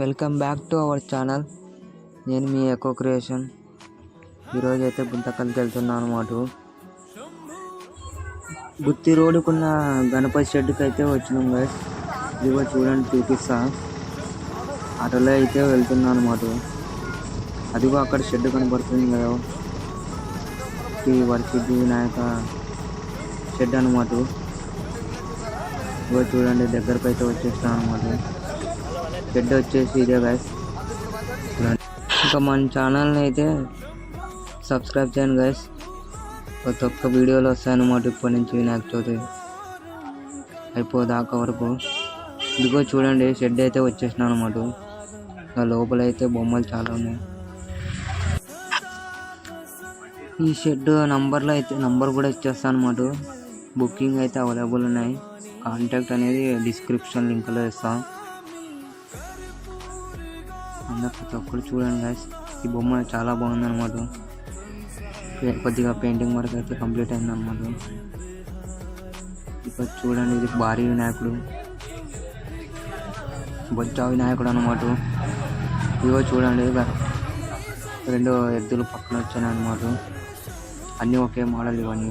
Welcome back to our channel నేను మీ echo creation ఈరోజు అయితే గుంతకల్కి వెళ్తున్నాను అనమాట గుత్తి రోడ్డుకున్న గణపతి షెడ్కి అయితే వచ్చినాం గైస్ ఇదిగో చూడండి చూపిస్తా. అటలో అయితే వెళ్తున్నాను అనమాట అదిగో అక్కడ షెడ్ కనబడుతుంది కదా. శ్రీ వర్షిద్ది వినాయక షెడ్ అనమాట ఇదిగో చూడండి దగ్గరకు అయితే వచ్చేస్తాను అనమాట షెడ్ వచ్చేసి ఇదే గైస్ ఇంకా మన ఛానల్ని అయితే సబ్స్క్రైబ్ చేయండి గైస్ ప్రతి ఒక్క వీడియోలు వస్తాయన్నమాట ఇప్పటి నుంచి వినాయక చవితి. అయిపోదాకా వరకు. ఇదిగో చూడండి షెడ్ అయితే వచ్చేసినాను అనమాట ఇంకా లోపల అయితే బొమ్మలు చాలా ఉన్నాయి. ఈ షెడ్ నంబర్లో అయితే నంబర్ కూడా ఇచ్చేస్తాను అనమాట బుకింగ్ అయితే అవైలబుల్ ఉన్నాయి. కాంటాక్ట్ అనేది డిస్క్రిప్షన్ లింక్లో ఇస్తాను అందరు ప్రతి ఒక్కరు చూడండి గాయస్ ఈ బొమ్మ చాలా బాగుంది అనమాట కొద్దిగా పెయింటింగ్ వర్క్ అయితే కంప్లీట్ అయింది అనమాట ఇప్పుడు చూడండి ఇది భారీ వినాయకుడు. బొజ్జా వినాయకుడు అనమాట ఇవో చూడండి రెండు ఎద్దులు పక్కన వచ్చాయి అనమాట అన్నీ ఒకే మోడల్ ఇవన్నీ.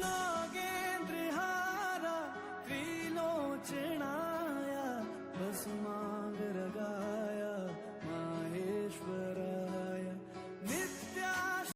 No